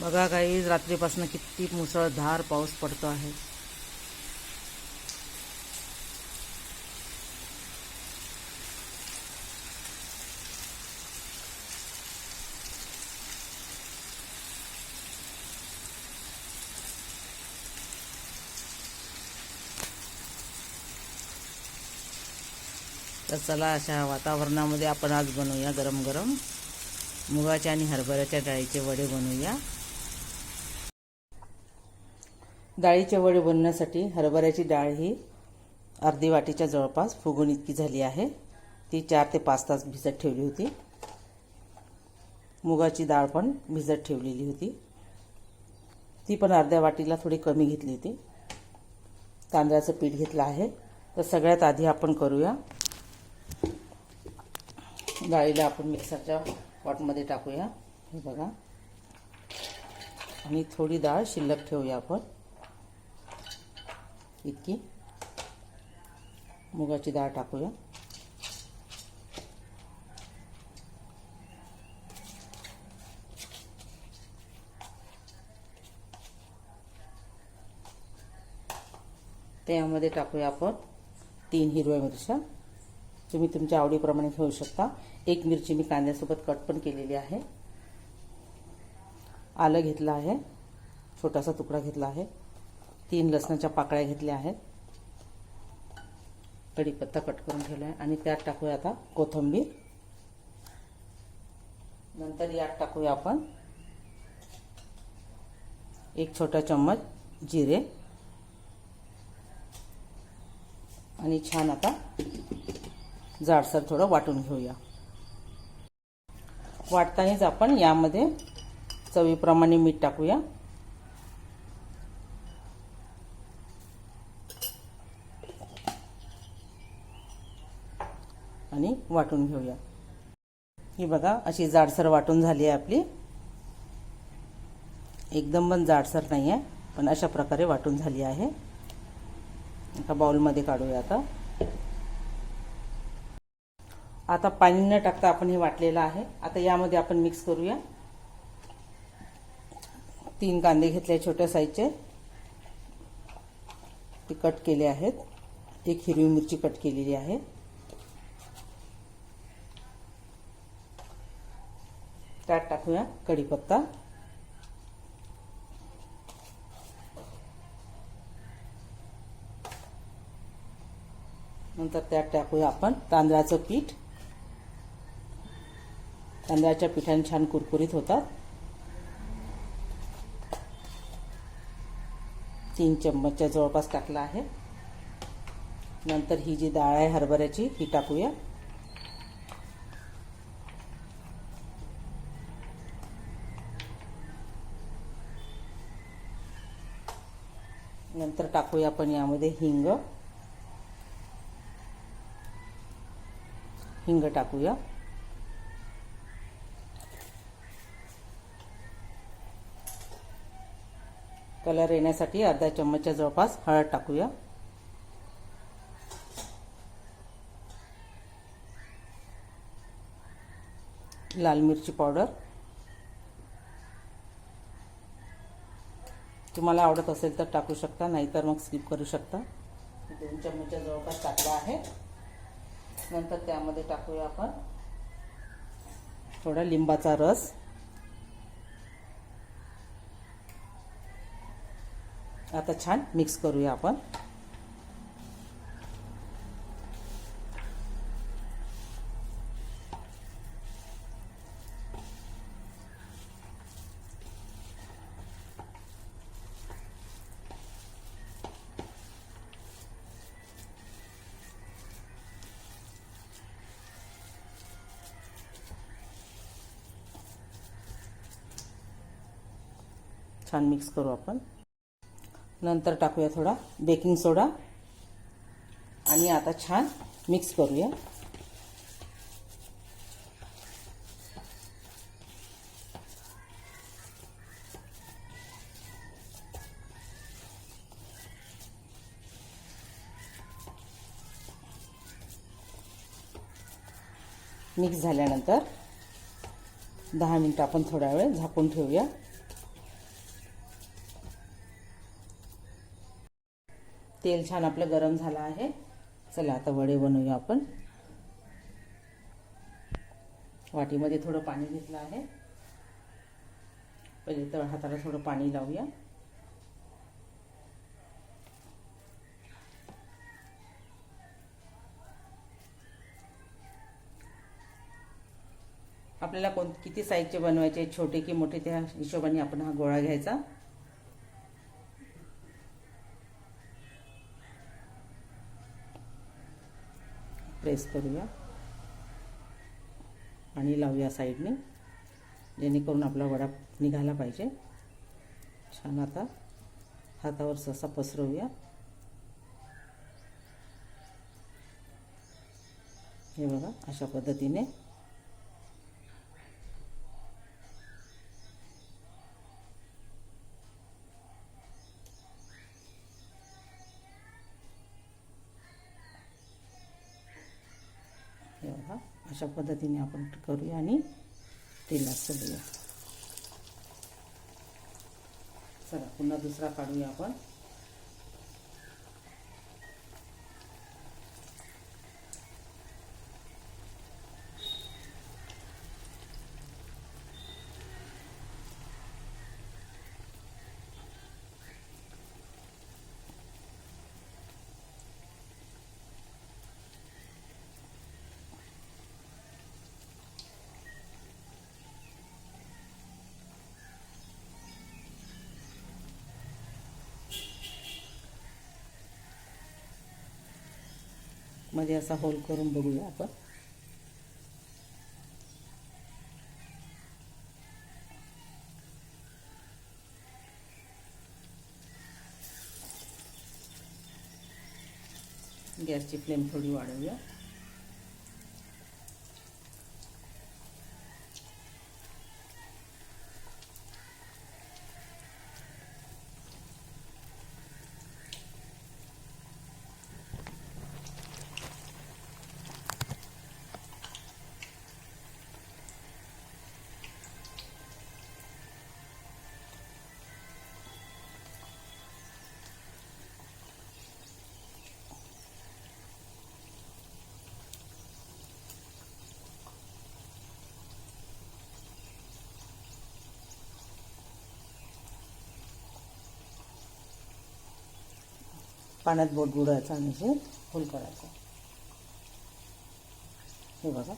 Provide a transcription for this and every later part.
बघा काही रात्रीपासून किती मुसळधार पाऊस पडतो आहे. तर चला अशा वातावरणामध्ये आपण आज बनवूया गरम गरम मुगाच्या आणि हरभऱ्याच्या डाळीचे वडे बनवूया. डाळीचे वडे बनवण्यासाठी हरभऱ्याची डाळ ही अर्धी वाटीच्या जवळपास फुगून इतकी झाली आहे. ती चार ते पाच तास भिजत ठेवली होती. मुगाची डाळ पण भिजत ठेवलेली होती. ती पण अर्ध्या वाटीला थोडी कमी घेतली होती. तांदळाचं पीठ घेतलं आहे. तर सगळ्यात आधी आपण करूया. डाळीला आपण मिक्सरच्या पॉटमध्ये टाकूया. हे बघा. आणि थोडी डाळ शिल्लक ठेवूया आपण. इतकी. मुगाची डाळ टाकूया. त्यामध्ये टाकूया आपण तीन हिरव्या मिरच्या. तुम्ही तुमच्या आवडीप्रमाणे घेऊ शकता. एक मिरची मी कांद्यासोबत कट पण केलेली आहे. आलं घेतलं आहे. छोटासा तुकडा घेतला आहे. तीन लसणाच्या पाकळ्या घेतल्या आहेत. कढीपत्ता कट करून ठेवला आहे आणि त्यात टाकूया आता कोथिंबीर. नंतर यात टाकूया आपण एक छोटा चम्मच जिरे. आणि छान आता जाडसर थोडं वाटून घेऊया. वाटतानाच आपण यामध्ये चवीप्रमाणे मीठ टाकूया. आणि वाटून घेऊया. ही बघा अशी जाडसर वाटून झाली आहे आपली. एकदम पण जाडसर नाही आहे पण अशा प्रकारे वाटून झाली आहे. एका बाउलमध्ये काढूया आता. आता पाणी न टाकता आपण हे वाटलेलं आहे. आता यामध्ये आपण मिक्स करूया. तीन कांदे घेतले छोट्या साईजचे ते कट केले आहेत. एक हिरवी मिरची कट केलेली आहे. त्यात टाकूया कढीपत्ता. नंतर त्यात टाकूया आपण तांदळाचं पीठ. तांदळाच्या पिठाने छान कुरकुरीत होतात. तीन चम्मचच्या जवळपास टाकला आहे. नंतर ही जी डाळ आहे हरभऱ्याची ही टाकूया. त्यानंतर टाकूया आपण यामध्ये हिंग. हिंग टाकूया. कलर येण्यासाठी अर्धा चम्मचच्या जवळपास हळद टाकूया. लाल मिरची पावडर. तुम्हाला आवडत असेल तर टाकू शकता नाहीतर मग स्किप करू शकता. दोन चमचा जवळपास टाकला आहे. नंतर त्यामध्ये टाकूया आपण थोडा लिंबाचा रस. आता छान मिक्स करूया आपण. छान मिक्स करू आपण. नंतर टाकूया थोडा बेकिंग सोडा. आणि आता छान मिक्स करूया. मिक्स झाल्यानंतर दहा मिनटं आपण थोडा वेळ झाकून ठेवूया. तेल छान आपलं गरम झालं आहे. चला आता वडे बनवूया आपण. वाटीमध्ये थोडं पाणी घेतलं आहे. पहिले तर हाताला थोडं पाणी लावूया. आपल्याला कोण किती साईजचे बनवायचे छोटे की मोठे त्या हिशोबाने आपण हा गोळा घ्यायचा. प्रेस करूया. पाणी लावूया साईडने जेणेकरून आपला वडा निघाला पाहिजे. छान आता हातावर ससा पसरवूया. हे बघा अशा पद्धतीने अशा पद्धतीने आपण करूया आणि तेलात सोडूया चला पुन्हा दुसरा काढूया आपण. मध्ये असा होल करून बघूया आपण. गॅसची फ्लेम थोडी वाढवूया. पाण्यात बोट बुडायचं आणि हे फुल करायचं. हे बघा.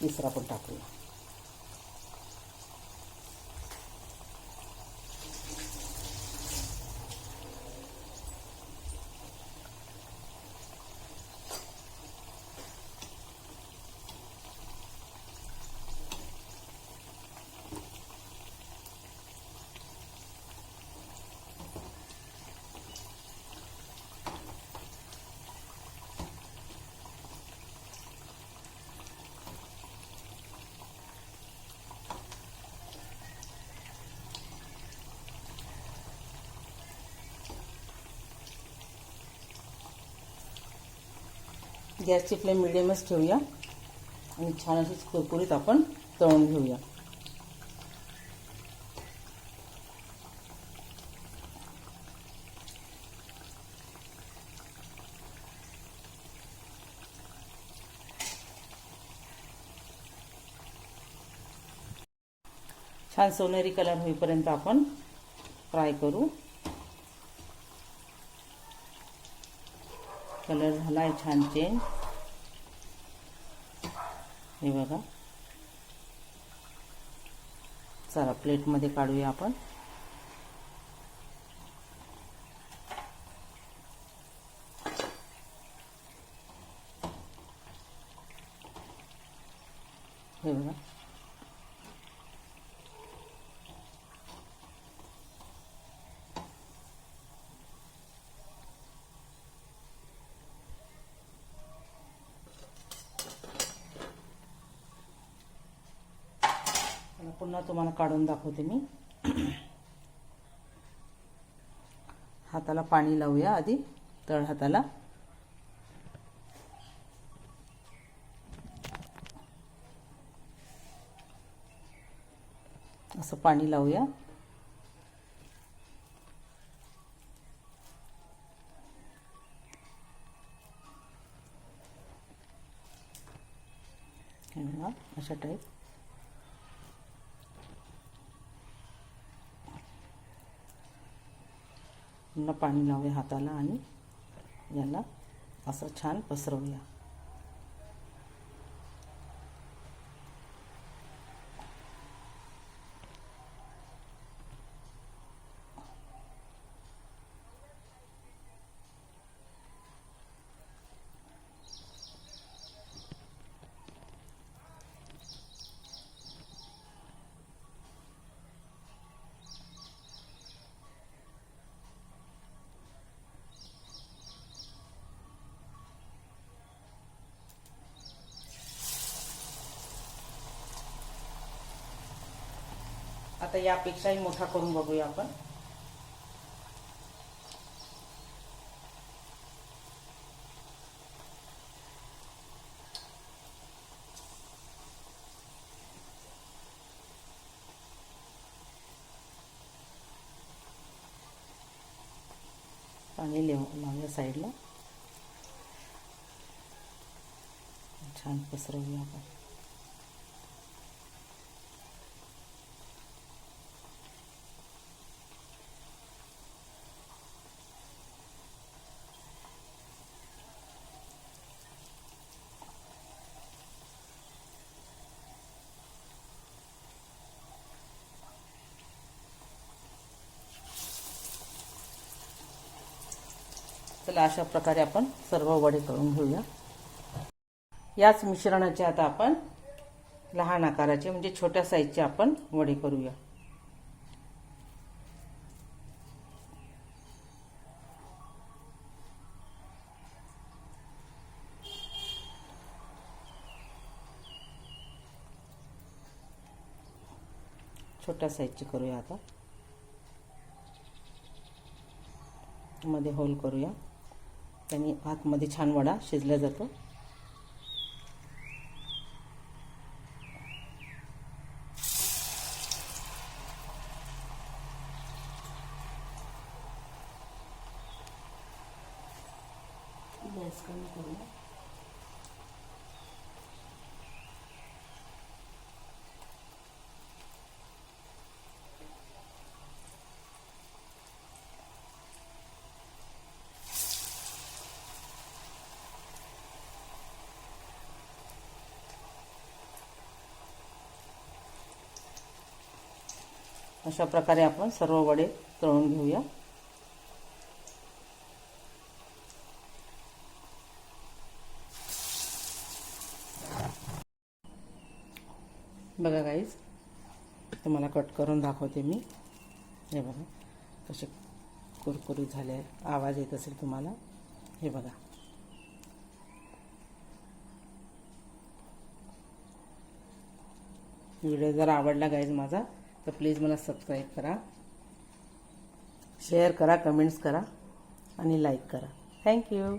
तिसरा पण टाकूया गॅसची फ्लेम मिडियमच ठेवूया. आणि छान अशीच कुरकुरीत आपण तळून घेऊया. छान सोनेरी कलर होईपर्यंत आपण फ्राय करू. कलर झाला आहे छान चेंज हे बघा. चला प्लेटमध्ये काढूया आपण. हे बघा. पुन्हा तुम्हाला काढून दाखवते मी. हाताला पाणी लावूया आधी तळ हाताला. असं पाणी लावूया. अशा टाईप पुन्हा पाणी लावूया हाताला आणि याला असं छान पसरवूया. आता यापेक्षाही मोठा करून बघूया आपण. पाणी लिहू लावूया साईडला छान पसरवूया आपण. चला अशा प्रकारे आपण सर्व वडे करून घेऊया. याच मिश्रणाचे आता आपण लहान आकाराचे म्हणजे छोट्या साईजचे आपण वडे करूया. छोट्या साईजचे करूया आता. मध्ये होल करूया. त्यांनी आतमध्ये छान वडा शिजला जातो गॅस कमी करूया अशा प्रकारे आपण सर्व वडे तळून घेऊया. बघा गाईज तुम्हाला कट करून दाखवते मी. हे बघा कसे कुरकुरीत झाले आवाज येत असेल तुम्हाला. हे बघा. व्हिडिओ जर आवडला गाईज माझा तर प्लीज मला सबस्क्राईब करा. शेअर करा कमेंट्स करा आणि लाईक करा. थँक्यू